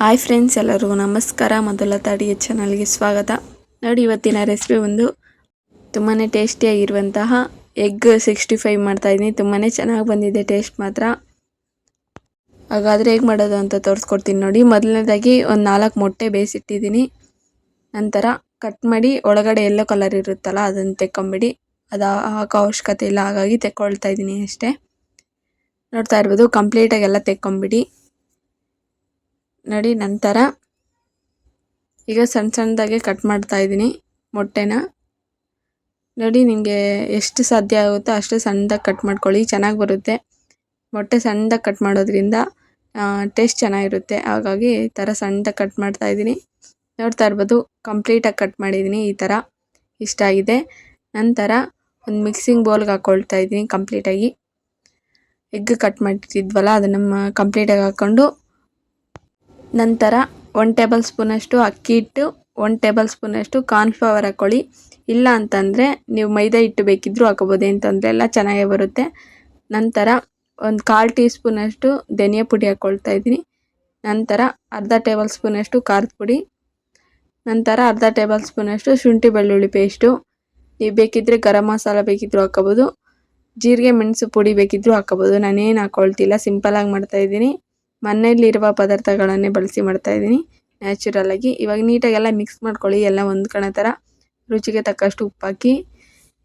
Hi friends ಎಲ್ಲರಿಗೂ ನಮಸ್ಕಾರ. ಮೊದಲ ತಡಿಯ ಚಾನಲ್ಗೆ ಸ್ವಾಗತ. ನೋಡಿ, ಇವತ್ತಿನ ರೆಸಿಪಿ ಒಂದು ತುಂಬಾ ಟೇಸ್ಟಿಯಾಗಿರುವಂತಹ ಎಗ್ ಸಿಕ್ಸ್ಟಿ ಫೈವ್ ಮಾಡ್ತಾಯಿದ್ದೀನಿ ತುಂಬಾ ಚೆನ್ನಾಗಿ ಬಂದಿದೆ ಟೇಸ್ಟ್ ಮಾತ್ರ. ಹಾಗಾದರೆ ಹೇಗೆ ಮಾಡೋದು ಅಂತ ತೋರಿಸ್ಕೊಡ್ತೀನಿ ನೋಡಿ. ಮೊದಲನೇದಾಗಿ ಒಂದು ನಾಲ್ಕು ಮೊಟ್ಟೆ ಬೇಯಿಸಿಟ್ಟಿದ್ದೀನಿ. ನಂತರ ಕಟ್ ಮಾಡಿ ಒಳಗಡೆ ಎಲ್ಲೋ ಕಲರ್ ಇರುತ್ತಲ್ಲ, ಅದನ್ನು ತೆಕ್ಕೊಂಬಿಡಿ. ಅದು ಹಾಕೋ ಅವಶ್ಯಕತೆ ಇಲ್ಲ, ಹಾಗಾಗಿ ತೆಕ್ಕೊಳ್ತಾ ಇದ್ದೀನಿ ಅಷ್ಟೇ. ನೋಡ್ತಾ ಇರ್ಬೋದು ಕಂಪ್ಲೀಟಾಗೆಲ್ಲ ತೆಕ್ಕೊಂಬಿಡಿ. ನೋಡಿ ನಂತರ ಈಗ ಸಣ್ಣ ಸಣ್ಣದಾಗೆ ಕಟ್ ಮಾಡ್ತಾ ಇದ್ದೀನಿ ಮೊಟ್ಟೆನ. ನೋಡಿ ನಿಮಗೆ ಎಷ್ಟು ಸಾಧ್ಯ ಆಗುತ್ತೋ ಅಷ್ಟು ಸಣ್ಣದಾಗಿ ಕಟ್ ಮಾಡ್ಕೊಳ್ಳಿ, ಚೆನ್ನಾಗಿ ಬರುತ್ತೆ. ಮೊಟ್ಟೆ ಸಣ್ಣದಾಗಿ ಕಟ್ ಮಾಡೋದ್ರಿಂದ ಟೇಸ್ಟ್ ಚೆನ್ನಾಗಿರುತ್ತೆ. ಹಾಗಾಗಿ ಈ ಥರ ಸಣ್ಣದಾಗಿ ಕಟ್ ಮಾಡ್ತಾ ಇದ್ದೀನಿ. ನೋಡ್ತಾ ಇರ್ಬೋದು ಕಂಪ್ಲೀಟಾಗಿ ಕಟ್ ಮಾಡಿದ್ದೀನಿ ಈ ಥರ ಇಷ್ಟ ಆಗಿದೆ. ನಂತರ ಒಂದು ಮಿಕ್ಸಿಂಗ್ ಬೌಲ್ಗೆ ಹಾಕ್ಕೊಳ್ತಾ ಇದ್ದೀನಿ ಕಂಪ್ಲೀಟಾಗಿ ಎಗ್ ಕಟ್ ಮಾಡ್ತಿದ್ವಲ್ಲ ಅದನ್ನು ಕಂಪ್ಲೀಟಾಗಿ ಹಾಕ್ಕೊಂಡು ನಂತರ ಒನ್ ಟೇಬಲ್ ಸ್ಪೂನಷ್ಟು ಅಕ್ಕಿ ಹಿಟ್ಟು ಒನ್ ಟೇಬಲ್ ಸ್ಪೂನಷ್ಟು ಕಾರ್ನ್ಫ್ಲವರ್ ಹಾಕ್ಕೊಳ್ಳಿ ಇಲ್ಲ ಅಂತಂದರೆ ನೀವು ಮೈದಾ ಹಿಟ್ಟು ಬೇಕಿದ್ದರೂ ಹಾಕೋಬೋದು. ಏನು ತೊಂದರೆ ಚೆನ್ನಾಗೇ ಬರುತ್ತೆ. ನಂತರ ಒಂದು ಕಾಲು ಟೀ ಸ್ಪೂನಷ್ಟು ಧನಿಯ ಪುಡಿ ಹಾಕ್ಕೊಳ್ತಾ ಇದ್ದೀನಿ. ನಂತರ ಅರ್ಧ ಟೇಬಲ್ ಸ್ಪೂನಷ್ಟು ಖಾರದ ಪುಡಿ. ನಂತರ ಅರ್ಧ ಟೇಬಲ್ ಸ್ಪೂನಷ್ಟು ಶುಂಠಿ ಬೆಳ್ಳುಳ್ಳಿ ಪೇಸ್ಟು ನೀವು ಬೇಕಿದ್ದರೆ ಗರಂ ಮಸಾಲ ಬೇಕಿದ್ದರೂ ಹಾಕ್ಕೋಬೋದು ಜೀರಿಗೆ ಮೆಣಸು ಪುಡಿ ಬೇಕಿದ್ದರೂ ಹಾಕ್ಕೋಬೋದು ನಾನೇನು ಹಾಕ್ಕೊಳ್ತಿಲ್ಲ ಸಿಂಪಲಾಗಿ ಮಾಡ್ತಾಯಿದ್ದೀನಿ ಮನೆಯಲ್ಲಿರುವ ಪದಾರ್ಥಗಳನ್ನೇ ಬಳಸಿ ಮಾಡ್ತಾಯಿದ್ದೀನಿ ನ್ಯಾಚುರಲಾಗಿ ಇವಾಗ ನೀಟಾಗೆಲ್ಲ ಮಿಕ್ಸ್ ಮಾಡ್ಕೊಳ್ಳಿ. ಎಲ್ಲ ಹೊಂದ್ಕೊಳ್ಳೋ ಥರ ರುಚಿಗೆ ತಕ್ಕಷ್ಟು ಉಪ್ಪಾಕಿ.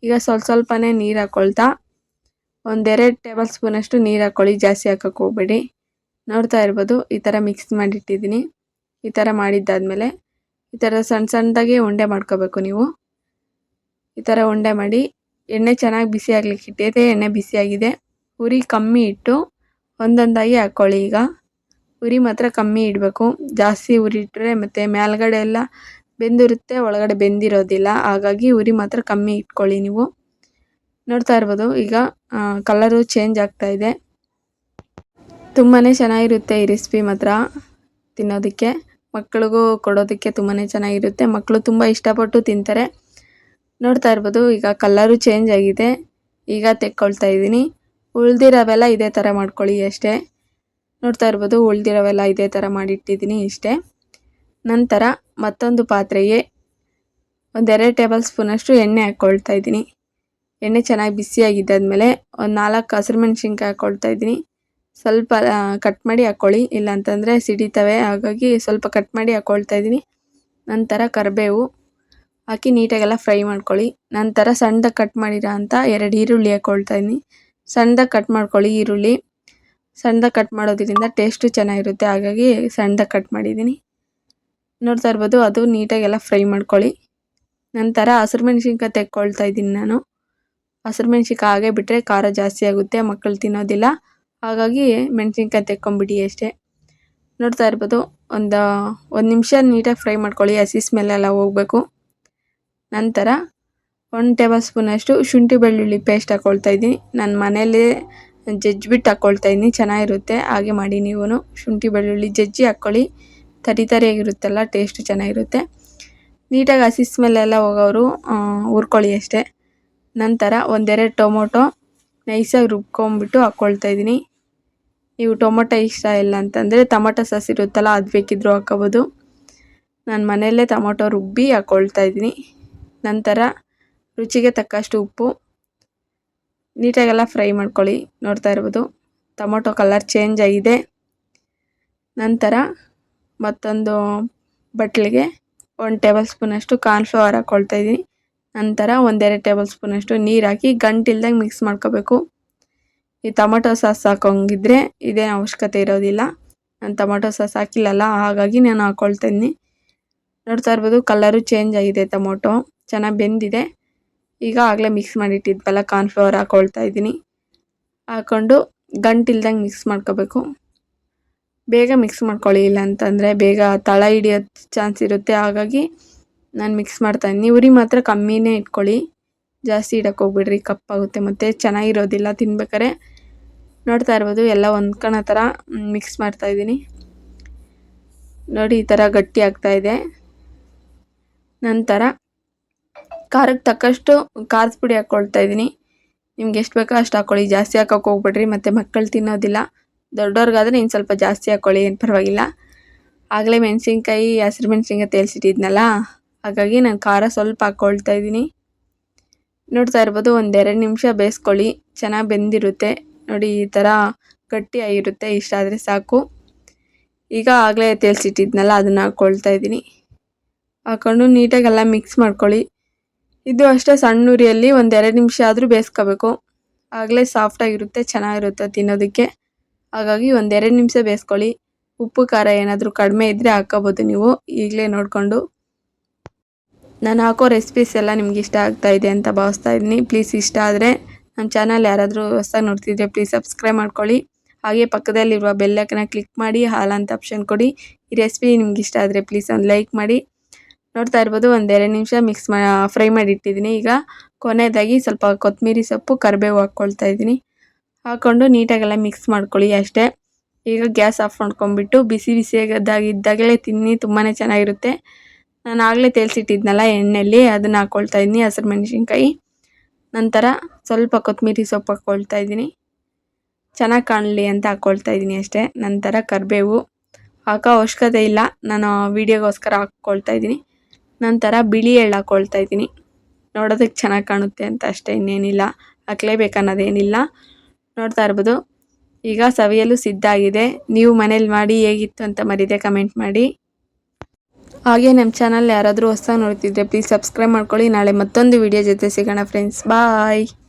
ಈಗ ಸ್ವಲ್ಪ ಸ್ವಲ್ಪನೇ ನೀರು ಹಾಕ್ಕೊಳ್ತಾ ಒಂದೆರಡು ಟೇಬಲ್ ಸ್ಪೂನಷ್ಟು ನೀರು ಹಾಕ್ಕೊಳ್ಳಿ ಜಾಸ್ತಿ ಹಾಕೋಕೆ ಹೋಗ್ಬೇಡಿ. ನೋಡ್ತಾ ಇರ್ಬೋದು. ಈ ಥರ ಮಿಕ್ಸ್ ಮಾಡಿಟ್ಟಿದ್ದೀನಿ. ಈ ಥರ ಮಾಡಿದ್ದಾದಮೇಲೆ ಈ ಥರ ಸಣ್ಣ ಸಣ್ಣದಾಗೆ ಉಂಡೆ ಮಾಡ್ಕೋಬೇಕು ನೀವು. ಈ ಥರ ಉಂಡೆ ಮಾಡಿ. ಎಣ್ಣೆ ಚೆನ್ನಾಗಿ ಬಿಸಿ ಆಗ್ಲಿಕ್ಕೆ ಇಟ್ಟಿದೆ ಎಣ್ಣೆ ಬಿಸಿಯಾಗಿದೆ. ಉರಿ ಕಮ್ಮಿ ಇಟ್ಟು ಒಂದೊಂದಾಗಿ ಹಾಕ್ಕೊಳ್ಳಿ ಈಗ. ಉರಿ ಮಾತ್ರ ಕಮ್ಮಿ ಇಡಬೇಕು. ಜಾಸ್ತಿ ಉರಿ ಇಟ್ಟರೆ ಮತ್ತು ಮೇಲ್ಗಡೆ ಎಲ್ಲ ಬೆಂದಿರುತ್ತೆ, ಒಳಗಡೆ ಬೆಂದಿರೋದಿಲ್ಲ. ಹಾಗಾಗಿ ಉರಿ ಮಾತ್ರ ಕಮ್ಮಿ ಇಟ್ಕೊಳ್ಳಿ ನೀವು. ನೋಡ್ತಾ ಇರ್ಬೋದು. ಈಗ ಕಲರು ಚೇಂಜ್ ಆಗ್ತಾ ಇದೆ. ತುಂಬಾ ಚೆನ್ನಾಗಿರುತ್ತೆ ಈ ರೆಸಿಪಿ ಮಾತ್ರ ತಿನ್ನೋದಕ್ಕೆ. ಮಕ್ಕಳಿಗೂ ಕೊಡೋದಕ್ಕೆ ತುಂಬಾ ಚೆನ್ನಾಗಿರುತ್ತೆ. ಮಕ್ಕಳು ತುಂಬ ಇಷ್ಟಪಟ್ಟು ತಿಂತಾರೆ. ನೋಡ್ತಾ ಇರ್ಬೋದು. ಈಗ ಕಲರು ಚೇಂಜ್ ಆಗಿದೆ. ಈಗ ತೆಕ್ಕೊಳ್ತಾ ಇದ್ದೀನಿ. ಉಳ್ದಿರೋವೆಲ್ಲ ಇದೇ ಥರ ಮಾಡ್ಕೊಳ್ಳಿ ಅಷ್ಟೇ. ನೋಡ್ತಾ ಇರ್ಬೋದು, ಉಳ್ದಿರೋವೆಲ್ಲ ಇದೇ ಥರ ಮಾಡಿಟ್ಟಿದ್ದೀನಿ ಇಷ್ಟೇ. ನಂತರ ಮತ್ತೊಂದು ಪಾತ್ರೆಗೆ ಒಂದೆರಡು ಟೇಬಲ್ ಸ್ಪೂನಷ್ಟು ಎಣ್ಣೆ ಹಾಕ್ಕೊಳ್ತಾ ಇದ್ದೀನಿ. ಎಣ್ಣೆ ಚೆನ್ನಾಗಿ ಬಿಸಿಯಾಗಿದ್ದಾದಮೇಲೆ ಒಂದು ನಾಲ್ಕು ಹಸಿರು ಮೆಣಸಿನ್ಕಾಯಿ ಹಾಕ್ಕೊಳ್ತಾ ಇದ್ದೀನಿ. ಸ್ವಲ್ಪ ಕಟ್ ಮಾಡಿ ಹಾಕ್ಕೊಳ್ಳಿ ಇಲ್ಲ ಅಂತಂದರೆ ಸಿಡಿತವೆ. ಹಾಗಾಗಿ ಸ್ವಲ್ಪ ಕಟ್ ಮಾಡಿ ಹಾಕ್ಕೊಳ್ತಾ ಇದ್ದೀನಿ. ನಂತರ ಕರಿಬೇವು ಹಾಕಿ ನೀಟಾಗೆಲ್ಲ ಫ್ರೈ ಮಾಡ್ಕೊಳ್ಳಿ. ನಂತರ ಸಣ್ಣದಾಗಿ ಕಟ್ ಮಾಡಿರೋ ಅಂತ ಎರಡು ಈರುಳ್ಳಿ ಹಾಕ್ಕೊಳ್ತಾ ಇದ್ದೀನಿ. ಸಣ್ಣದಾಗಿ ಕಟ್ ಮಾಡ್ಕೊಳ್ಳಿ ಈರುಳ್ಳಿ. ಸಣ್ಣದಾಗಿ ಕಟ್ ಮಾಡೋದ್ರಿಂದ ಟೇಸ್ಟು ಚೆನ್ನಾಗಿರುತ್ತೆ. ಹಾಗಾಗಿ ಸಣ್ಣದಾಗಿ ಕಟ್ ಮಾಡಿದ್ದೀನಿ. ನೋಡ್ತಾ ಇರ್ಬೋದು, ಅದು ನೀಟಾಗೆಲ್ಲ ಫ್ರೈ ಮಾಡ್ಕೊಳ್ಳಿ. ನಂತರ ಹಸಿರು ಮೆಣಸಿನ್ಕಾಯಿ ತೆಕ್ಕೊಳ್ತಾ ಇದ್ದೀನಿ ನಾನು. ಹಸಿರು ಮೆಣ್ಸಿನ್ಕಾಯಿ ಹಾಗೆ ಬಿಟ್ಟರೆ ಖಾರ ಜಾಸ್ತಿ ಆಗುತ್ತೆ, ಮಕ್ಕಳು ತಿನ್ನೋದಿಲ್ಲ. ಹಾಗಾಗಿ ಮೆಣಸಿನ್ಕಾಯಿ ತೆಕ್ಕೊಂಬಿಡಿ ಅಷ್ಟೇ. ನೋಡ್ತಾ ಇರ್ಬೋದು, ಒಂದು ಒಂದು ನಿಮಿಷ ನೀಟಾಗಿ ಫ್ರೈ ಮಾಡ್ಕೊಳ್ಳಿ. ಹಸಿ ಸ್ಮೆಲ್ಲೆಲ್ಲ ಹೋಗಬೇಕು. ನಂತರ ಒಂದು ಟೇಬಲ್ ಸ್ಪೂನಷ್ಟು ಶುಂಠಿ ಬೆಳ್ಳುಳ್ಳಿ ಪೇಸ್ಟ್ ಹಾಕ್ಕೊಳ್ತಾ ಇದ್ದೀನಿ. ನನ್ನ ಮನೇಲಿ ಜಜ್ಜಿಬಿಟ್ಟು ಹಾಕ್ಕೊಳ್ತಾ ಇದ್ದೀನಿ. ಚೆನ್ನಾಗಿರುತ್ತೆ. ಹಾಗೆ ಮಾಡಿ ನೀವು ಶುಂಠಿ ಬೆಳ್ಳುಳ್ಳಿ ಜಜ್ಜಿ ಹಾಕ್ಕೊಳ್ಳಿ. ತರಿ ತರಿಯಾಗಿರುತ್ತಲ್ಲ ಟೇಸ್ಟು ಚೆನ್ನಾಗಿರುತ್ತೆ. ನೀಟಾಗಿ ಹಸಿ ಸ್ಮೆಲ್ಲೆಲ್ಲ ಹೋಗೋರು ಹುರ್ಕೊಳ್ಳಿ ಅಷ್ಟೇ. ನಂತರ ಒಂದೆರಡು ಟೊಮೊಟೊ ನೈಸಾಗಿ ರುಬ್ಕೊಂಬಿಟ್ಟು ಹಾಕ್ಕೊಳ್ತಾ ಇದ್ದೀನಿ. ನೀವು ಟೊಮೊಟೊ ಇಷ್ಟ ಇಲ್ಲ ಅಂತಂದರೆ ಟೊಮೊಟೊ ಸಾಸ್ ಇರುತ್ತಲ್ಲ, ಅದು ಬೇಕಿದ್ದರೂ ಹಾಕ್ಕೋಬೋದು. ನಾನು ಮನೆಯಲ್ಲೇ ಟೊಮೊಟೊ ರುಬ್ಬಿ ಹಾಕ್ಕೊಳ್ತಾ ಇದ್ದೀನಿ. ನಂತರ ರುಚಿಗೆ ತಕ್ಕಷ್ಟು ಉಪ್ಪು. ನೀಟಾಗೆಲ್ಲ ಫ್ರೈ ಮಾಡ್ಕೊಳ್ಳಿ. ನೋಡ್ತಾ ಇರ್ಬೋದು, ಟೊಮೊಟೊ ಕಲರ್ ಚೇಂಜ್ ಆಗಿದೆ. ನಂತರ ಮತ್ತೊಂದು ಬಟ್ಲಿಗೆ ಒಂದು ಟೇಬಲ್ ಸ್ಪೂನಷ್ಟು ಕಾರ್ನ್ಫ್ಲವರ್ ಹಾಕ್ಕೊಳ್ತಾ ಇದ್ದೀನಿ. ನಂತರ ಒಂದೆರಡು ಟೇಬಲ್ ಸ್ಪೂನಷ್ಟು ನೀರು ಹಾಕಿ ಗಂಟಿಲ್ದಂಗೆ ಮಿಕ್ಸ್ ಮಾಡ್ಕೋಬೇಕು. ಈ ಟೊಮೊಟೊ ಸಾಸ್ ಹಾಕೋಂಗಿದ್ರೆ ಇದೇನು ಅವಶ್ಯಕತೆ ಇರೋದಿಲ್ಲ. ನಾನು ಟೊಮೊಟೊ ಸಾಸ್ ಹಾಕಿಲ್ಲಲ್ಲ, ಹಾಗಾಗಿ ನಾನು ಹಾಕ್ಕೊಳ್ತಾ ಇದ್ದೀನಿ. ನೋಡ್ತಾ ಇರ್ಬೋದು, ಕಲರು ಚೇಂಜ್ ಆಗಿದೆ ಟೊಮೊಟೊ. ಚೆನ್ನಾಗಿ ಬೆಂದಿದೆ. ಈಗ ಆಗಲೇ ಮಿಕ್ಸ್ ಮಾಡಿಟ್ಟಿದ್ವಲ್ಲ ಕಾರ್ನ್ಫ್ಲವರ್ ಹಾಕ್ಕೊಳ್ತಾ ಇದ್ದೀನಿ. ಹಾಕ್ಕೊಂಡು ಗಂಟಿಲ್ದಂಗೆ ಮಿಕ್ಸ್ ಮಾಡ್ಕೋಬೇಕು. ಬೇಗ ಮಿಕ್ಸ್ ಮಾಡ್ಕೊಳ್ಳಿ ಇಲ್ಲ ಅಂತಂದರೆ ಬೇಗ ತಳ ಹಿಡಿಯೋ ಚಾನ್ಸ್ ಇರುತ್ತೆ. ಹಾಗಾಗಿ ನಾನು ಮಿಕ್ಸ್ ಮಾಡ್ತಾ ಇದ್ದೀನಿ. ಉರಿ ಮಾತ್ರ ಕಮ್ಮಿನೇ ಇಟ್ಕೊಳ್ಳಿ. ಜಾಸ್ತಿ ಇಡಕ್ಕೆ ಹೋಗ್ಬಿಡ್ರಿ, ಕಪ್ಪಾಗುತ್ತೆ. ಮತ್ತು ಚೆನ್ನಾಗಿರೋದಿಲ್ಲ ತಿನ್ಬೇಕಾರೆ. ನೋಡ್ತಾ ಇರ್ಬೋದು, ಎಲ್ಲ ಹೊಂದ್ಕೊಳೋ ಥರ ಮಿಕ್ಸ್ ಮಾಡ್ತಾಯಿದ್ದೀನಿ ನೋಡಿ, ಈ ಥರ ಗಟ್ಟಿ ಆಗ್ತಾಯಿದೆ ನಂತರ ಖಾರಕ್ಕೆ ತಕ್ಕಷ್ಟು ಖಾರದ ಪುಡಿ ಹಾಕ್ಕೊಳ್ತಾ ಇದ್ದೀನಿ. ನಿಮ್ಗೆ ಎಷ್ಟು ಬೇಕೋ ಅಷ್ಟು ಹಾಕ್ಕೊಳ್ಳಿ ಜಾಸ್ತಿ ಹಾಕೋಕೆ ಹೋಗ್ಬಿಡ್ರಿ. ಮತ್ತು ಮಕ್ಕಳು ತಿನ್ನೋದಿಲ್ಲ. ದೊಡ್ಡವ್ರಿಗಾದ್ರೆ ಇನ್ನು ಸ್ವಲ್ಪ ಜಾಸ್ತಿ ಹಾಕ್ಕೊಳ್ಳಿ ಏನು ಪರವಾಗಿಲ್ಲ. ಆಗಲೇ ಮೆಣಸಿನ್ಕಾಯಿ, ಹಸಿರು ಮೆಣಸಿನ್ಕಾಯಿ ತೇಲ್ಸಿಟ್ಟಿದ್ನಲ್ಲ? ಹಾಗಾಗಿ ನಾನು ಖಾರ ಸ್ವಲ್ಪ ಹಾಕ್ಕೊಳ್ತಾ ಇದ್ದೀನಿ. ನೋಡ್ತಾ ಇರ್ಬೋದು, ಒಂದೆರಡು ನಿಮಿಷ ಬೇಯಿಸ್ಕೊಳ್ಳಿ. ಚೆನ್ನಾಗಿ ಬೆಂದಿರುತ್ತೆ. ನೋಡಿ, ಈ ಥರ ಗಟ್ಟಿಯಾಗಿರುತ್ತೆ ಇಷ್ಟ ಆದರೆ ಸಾಕು. ಈಗ ಆಗಲೇ ತೇಲ್ಸಿಟ್ಟಿದ್ನಲ್ಲ, ಅದನ್ನು ಹಾಕ್ಕೊಳ್ತಾ ಇದ್ದೀನಿ. ಹಾಕ್ಕೊಂಡು ನೀಟಾಗೆಲ್ಲ ಮಿಕ್ಸ್ ಮಾಡ್ಕೊಳ್ಳಿ. ಇದು ಅಷ್ಟೇ ಸಣ್ಣ ಉರಿಯಲ್ಲಿ ಒಂದೆರಡು ನಿಮಿಷ ಆದರೂ ಬೇಯಿಸ್ಕೋಬೇಕು. ಆಗಲೇ ಸಾಫ್ಟಾಗಿರುತ್ತೆ ಚೆನ್ನಾಗಿರುತ್ತೆ ತಿನ್ನೋದಕ್ಕೆ. ಹಾಗಾಗಿ ಒಂದೆರಡು ನಿಮಿಷ ಬೇಯಿಸ್ಕೊಳ್ಳಿ. ಉಪ್ಪು, ಖಾರ ಏನಾದರೂ ಕಡಿಮೆ ಇದ್ದರೆ ಹಾಕ್ಕೋಬೋದು ನೀವು. ಈಗಲೇ ನೋಡಿಕೊಂಡು. ನಾನು ಹಾಕೋ ರೆಸಿಪೀಸ್ ಎಲ್ಲ ನಿಮ್ಗೆ ಇಷ್ಟ ಆಗ್ತಾ ಇದೆ ಅಂತ ಭಾವಿಸ್ತಾ ಇದ್ದೀನಿ. ಪ್ಲೀಸ್ ಇಷ್ಟ ಆದರೆ ನಮ್ಮ ಚಾನಲ್ ಯಾರಾದರೂ ಹೊಸದಾಗಿ ನೋಡ್ತಿದ್ರೆ ಪ್ಲೀಸ್ ಸಬ್ಸ್ಕ್ರೈಬ್ ಮಾಡ್ಕೊಳ್ಳಿ. ಹಾಗೆ ಪಕ್ಕದಲ್ಲಿರುವ ಬೆಲ್ಲಕ್ಕನ ಕ್ಲಿಕ್ ಮಾಡಿ, ಹಾಲ್ ಅಂತ ಆಪ್ಷನ್ ಕೊಡಿ. ಈ ರೆಸಿಪಿ ನಿಮ್ಗೆ ಇಷ್ಟ ಆದರೆ ಪ್ಲೀಸ್ ಒಂದು ಲೈಕ್ ಮಾಡಿ. ನೋಡ್ತಾ ಇರ್ಬೋದು ಒಂದೆರಡು ನಿಮಿಷ ಮಿಕ್ಸ್ ಮಾ ಫ್ರೈ ಮಾಡಿ ಇಟ್ಟಿದ್ದೀನಿ. ಈಗ ಕೊನೆಯದಾಗಿ ಸ್ವಲ್ಪ ಕೊತ್ತಂಬರಿ ಸೊಪ್ಪು ಕರಿಬೇವು ಹಾಕ್ಕೊಳ್ತಾ ಇದ್ದೀನಿ. ಹಾಕ್ಕೊಂಡು ನೀಟಾಗೆಲ್ಲ ಮಿಕ್ಸ್ ಮಾಡ್ಕೊಳ್ಳಿ ಅಷ್ಟೇ. ಈಗ ಗ್ಯಾಸ್ ಆಫ್ ಮಾಡ್ಕೊಂಬಿಟ್ಟು ಬಿಸಿ ಬಿಸಿಯಾಗದಾಗಿದ್ದಾಗಲೇ ತಿನ್ನಿ ತುಂಬಾ ಚೆನ್ನಾಗಿರುತ್ತೆ. ನಾನು ಆಗಲೇ ತೇಲ್ಸಿಟ್ಟಿದ್ನಲ್ಲ ಎಣ್ಣೆಯಲ್ಲಿ ಅದನ್ನು ಹಾಕ್ಕೊಳ್ತಾ ಇದ್ದೀನಿ, ಹಸಿರು ಮೆಣಸಿನ್ಕಾಯಿ. ನಂತರ ಸ್ವಲ್ಪ ಕೊತ್ತಂಬರಿ ಸೊಪ್ಪು ಹಾಕ್ಕೊಳ್ತಾ ಇದ್ದೀನಿ. ಚೆನ್ನಾಗಿ ಕಾಣಲಿ ಅಂತ ಹಾಕ್ಕೊಳ್ತಾ ಇದ್ದೀನಿ ಅಷ್ಟೇ. ನಂತರ ಕರಿಬೇವು. ಹಾಕೋ ಅವಶ್ಯಕತೆ ಇಲ್ಲ. ನಾನು ವೀಡಿಯೋಗೋಸ್ಕರ ಹಾಕ್ಕೊಳ್ತಾ ಇದ್ದೀನಿ. ನಂತರ ಬಿಳಿ ಎಳ್ಳು ಹಾಕ್ಕೊಳ್ತಾ ಇದ್ದೀನಿ. ನೋಡೋದಕ್ಕೆ ಚೆನ್ನಾಗಿ ಕಾಣುತ್ತೆ ಅಂತ ಅಷ್ಟೇ, ಇನ್ನೇನಿಲ್ಲ. ಹಾಕ್ಲೇಬೇಕು ಅನ್ನೋದೇನಿಲ್ಲ. ನೋಡ್ತಾ ಇರ್ಬೋದು. ಈಗ ಸವಿಯಲು ಸಿದ್ಧ ಆಗಿದೆ. ನೀವು ಮನೇಲಿ ಮಾಡಿ ಹೇಗಿತ್ತು ಅಂತ ಮರೀದೆ ಕಮೆಂಟ್ ಮಾಡಿ. ಹಾಗೆ ನಮ್ಮ ಚಾನಲ್ ಯಾರಾದರೂ ಹೊಸ ನೋಡ್ತಿದ್ರೆ, ಪ್ಲೀಸ್ ಸಬ್ಸ್ಕ್ರೈಬ್ ಮಾಡ್ಕೊಳ್ಳಿ. ನಾಳೆ ಮತ್ತೊಂದು ವಿಡಿಯೋ ಜೊತೆ ಸಿಗೋಣ, ಫ್ರೆಂಡ್ಸ್. ಬಾಯ್.